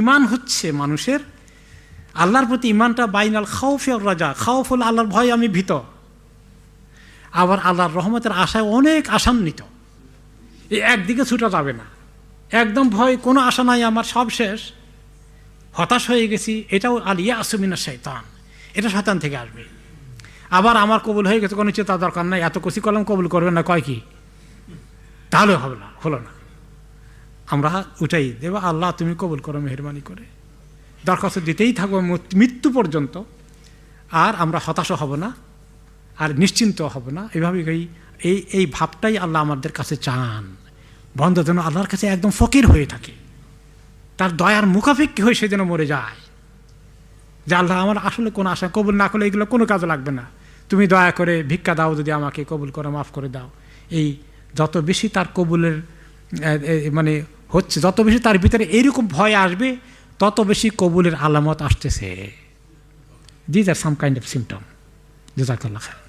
ইমান হচ্ছে মানুষের। আল্লাহর প্রতি ইমানটা বাইনাল খাউফ রাজা। খাউফ হল আল্লাহর ভয়, আমি ভীত। আবার আল্লাহর রহমতের আশায় অনেক আশান্বিত এই একদিকে ছুটা যাবে না। একদম ভয়, কোনো আশা নাই, আমার সব শেষ। হতাশ হয়ে গেছি, এটাও আলিয়া আসুমিনা শৈতান এটা শয়তান থেকে আসবে। আবার আমার কবুল হয়ে গেছে, কোনো চিন্তা দরকার নাই। এত কষি কলম কবুল করবেন না, কয় কি? তাহলে হবে না, হলো না। আমরা উঠাই। দেব আল্লাহ, তুমি কবুল করো, মেহরবানি করে। দরখাস্ত দিতেই থাকব মৃত্যু পর্যন্ত। আর আমরা হতাশ হব না, আর নিশ্চিন্ত হব না। এভাবে এই এই ভাবটাই আল্লাহ আমাদের কাছে চান। বন্ধ যেন আল্লাহর কাছে একদম ফকির হয়ে থাকে। তার দয়ার মুখাপেক্ষি হয়ে সে যেন মরে যায়। যে আল্লাহ আমার আসলে কোনো আশা কবুল না করলে এগুলো কোনো কাজে লাগবে না। তুমি দয়া করে ভিক্ষা দাও, যদি আমাকে কবুল করে, মাফ করে দাও। এই যত বেশি তার কবুলের মানে হচ্ছে, যত বেশি তার ভিতরে এইরকম ভয় আসবে, তত বেশি কবুলের আলামত আসতেছে। These are some kind of symptom জেজাকাল্লাহ খায়